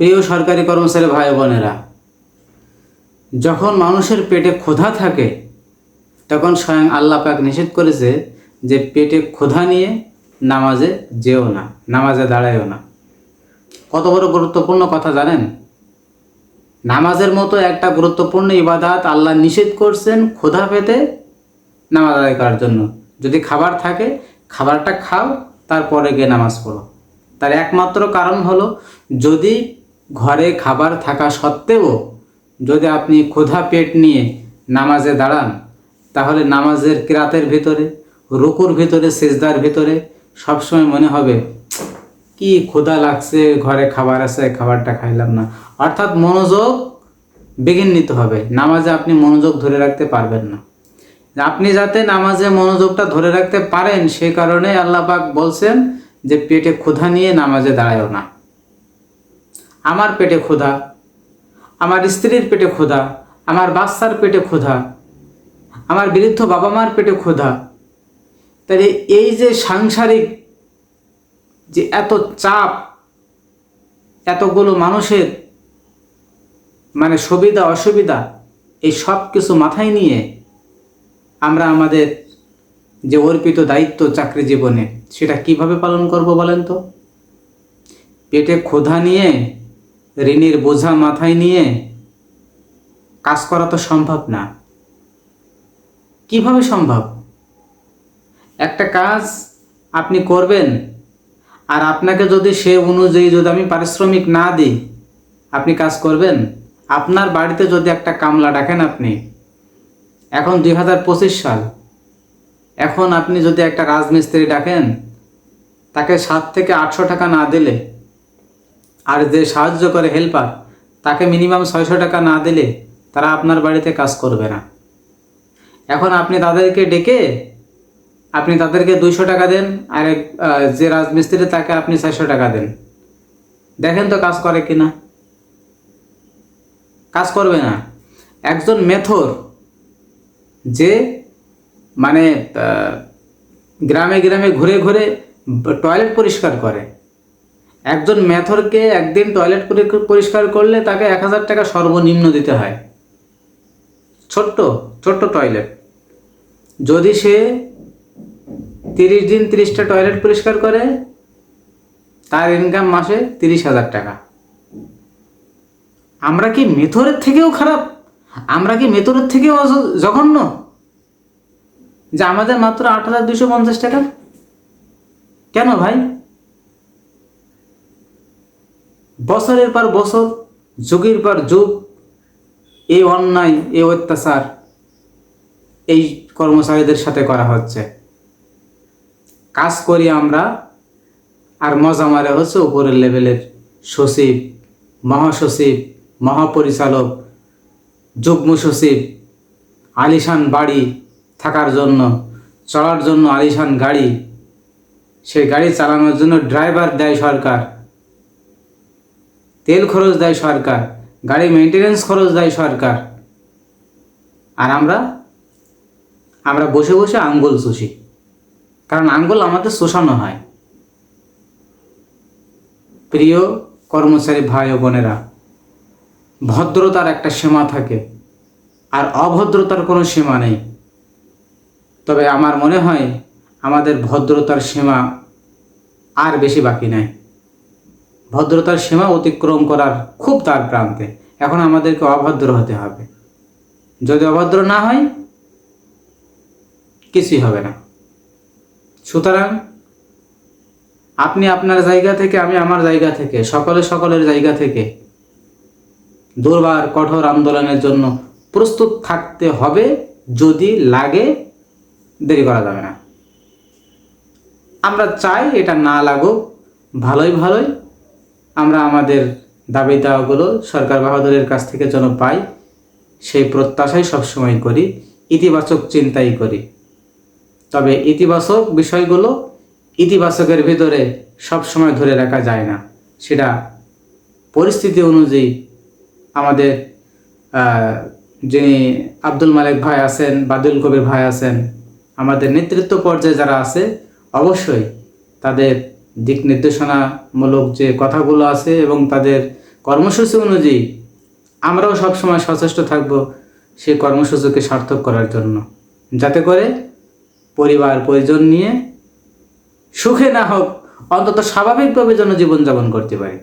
প্রিয় সরকারি কর্মচারী ভাই বোনেরা, যখন মানুষের পেটে ক্ষুধা থাকে, তখন স্বয়ং আল্লাহ পাক নিষেধ করেছে যে পেটে ক্ষুধা নিয়ে নামাজে যেও না, নামাজে দাঁড়ায়ও না। কত বড় গুরুত্বপূর্ণ কথা, জানেন? নামাজের মতো একটা গুরুত্বপূর্ণ ইবাদাত আল্লাহ নিষেধ করছেন ক্ষুধা পেতে নামাজ আদায় করার জন্য। যদি খাবার থাকে, খাবারটা খাও, তারপরে গিয়ে নামাজ পড়ো। তার একমাত্র কারণ হলো, যদি ঘরে খাবার থাকা সত্ত্বেও যদি আপনি ক্ষুধা পেট নিয়ে নামাজে দাঁড়ান, তাহলে নামাজের কিরাতের ভিতরে, রুকুর ভিতরে, সেজদার ভিতরে সবসময় মনে হবে, কি ক্ষুধা লাগছে, ঘরে খাবার আছে, খাবারটা খাইলাম না। অর্থাৎ মনোযোগ বেগিন নিতে হবে। নামাজে আপনি মনোযোগ ধরে রাখতে পারবেন না। আপনি যাতে নামাজে মনোযোগটা ধরে রাখতে পারেন সেই কারণে আল্লাহ পাক বলছেন যে, পেটে ক্ষুধা নিয়ে নামাজে দাঁড়ায়ও না। আমার পেটে ক্ষুধা, আমার স্ত্রীর পেটে ক্ষুধা, আমার বাচ্চার পেটে ক্ষুধা, আমার বৃদ্ধ বাবা মার পেটে ক্ষুধা। তাহলে এই যে সাংসারিক যে এত চাপ, এতগুলো মানুষের মানে সুবিধা, অসুবিধা, এই সব কিছু মাথায় নিয়ে আমরা আমাদের যে অর্পিত দায়িত্ব চাকরি জীবনে, সেটা কীভাবে পালন করব বলেন তো? পেটে ক্ষুধা নিয়ে ঋণের বোঝা মাথায় নিয়ে কাজ করা তো সম্ভব না। কীভাবে সম্ভব? একটা কাজ আপনি করবেন আর আপনাকে যদি সে অনুযায়ী যদি আমি পারিশ্রমিক না দিই, আপনি কাজ করবেন। আপনার বাড়িতে যদি একটা কামলা ডাকেন আপনি, এখন দুই হাজার পঁচিশ সাল। এখন আপনি যদি একটা রাজমিস্ত্রি ডাকেন, তাকে সাত থেকে আটশো টাকা না দিলে আর যে সাহায্য করে হেল্পার, তাকে মিনিমাম ছয়শো টাকা না দিলে তারা আপনার বাড়িতে কাজ করবে না। এখন আপনি তাদেরকে ডেকে, আপনি তাদেরকে দুইশো টাকা দেন, আর যে রাজমিস্ত্রি তাকে আপনি চারশো টাকা দেন। দেখেন তো কাজ করে কি না? কাজ করবে না। একজন মেথর যে মানে গ্রামে গ্রামে ঘুরে ঘুরে টয়লেট পরিষ্কার করে। একজন মেথরকে একদিন টয়লেট পরি- পরিষ্কার করলে তাকে এক হাজার টাকা সর্বনিম্ন দিতে হয়। ছোট্ট ছোট্ট টয়লেট যদি সে তিরিশ দিন তিরিশটা টয়লেট পরিষ্কার করে, তার ইনকাম মাসে তিরিশ হাজার টাকা। আমরা কি মেথরের থেকেও খারাপ? আমরা কি মেথরের থেকেও জঘন্য? যে আমাদের মাত্র আট হাজার দুশো পঞ্চাশ টাকা? কেন ভাই? বছরের পর বছর, যুগের পর যুগ, এই অন্যায়, এই অত্যাচার, এই কর্মচারীদের সাথে করা হচ্ছে। কাজ করি আমরা, আর মজা মারে হচ্ছে উপরের লেভেলের সচিব, মহাসচিব, মহাপরিচালক, যুগ্ম সচিব, আলিশান বাড়ি থাকার জন্য, চলার জন্য আলিশান গাড়ি। সেই গাড়ি চালানোর জন্য ড্রাইভার দেয় সরকার। তেল খরচ দেয় সরকার, গাড়ি মেনটেনেন্স খরচ দেয় সরকার। আর আমরা আমরা বসে বসে আঙ্গুল চুষি। কারণ আঙ্গুল আমাদের শোষানো হয়। প্রিয় কর্মচারী ভাই ও বোনেরা, ভদ্রতার একটা সীমা থাকে, আর অভদ্রতার কোনো সীমা নেই। তবে আমার মনে হয় আমাদের ভদ্রতার সীমা আর বেশি বাকি নাই। ভদ্রতার সীমা অতিক্রম করার খুব তার প্রান্তে। এখন আমাদেরকে অভদ্র হতে হবে। যদি অভদ্র না হয়, কিছুই হবে না। সুতরাং আপনি আপনার জায়গা থেকে, আমি আমার জায়গা থেকে, সকলে সকলের জায়গা থেকে দুর্বার কঠোর আন্দোলনের জন্য প্রস্তুত থাকতে হবে, যদি লাগে, দেরি করা যাবে না। আমরা চাই এটা না লাগুক, ভালোই ভালোই। আমরা আমাদের দাবি দাওয়াগুলো সরকার বাহাদুরের কাছ থেকে যেন পাই, সেই প্রত্যাশাই সবসময় করি, ইতিবাচক চিন্তাই করি। তবে ইতিবাচক বিষয়গুলো ইতিবাচকের ভিতরে সবসময় ধরে রাখা যায় না। সেটা পরিস্থিতি অনুযায়ী আমাদের যিনি আব্দুল মালিক ভাই আছেন, বাদুল কবির ভাই আছেন, আমাদের নেতৃত্ব পর্যায়ে যারা আছে, অবশ্যই তাদের দিক নির্দেশনামূলক যে কথাগুলো আছে এবং তাদের কর্মসূচি অনুযায়ী আমরাও সবসময় সচেষ্ট থাকব সেই কর্মসূচিকে সার্থক করার জন্য। যাতে করে পরিবার, পরিজন নিয়ে সুখে না হোক, অন্তত স্বাভাবিকভাবে যেন জীবনযাপন করতে পারি।